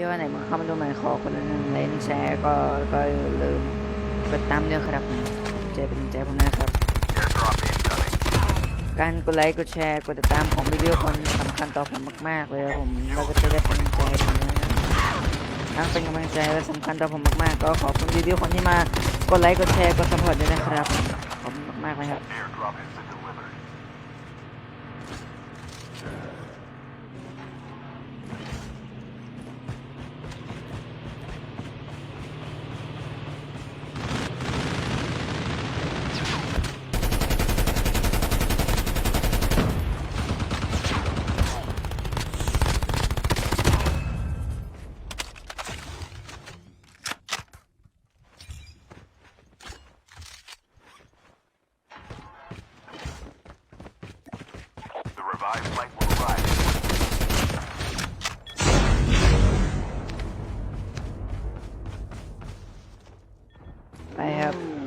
พี่ว่าไหนมาเข้ามาดูใหม่ขอคนละหนึ่งไลค์หนึ่งแชร์ก็ก็ลืมกดตามด้วยครับใจเป็นใจผมนะครับการกดไลค์กดแชร์กดติดตามของวิดีโอคนสำคัญต่อผมมากๆเลยครับผมเราก็จะได้เป็นกำลังใจผมนะทั้งเป็นกำลังใจและสำคัญต่อผมมากๆ ก็ขอบคุณวิดีโอคนที่มากดไลค์กดแชร์กดซัพพอร์ตด้วยนะครับขอบคุณมากๆเลยครับ Flight will arrive. I have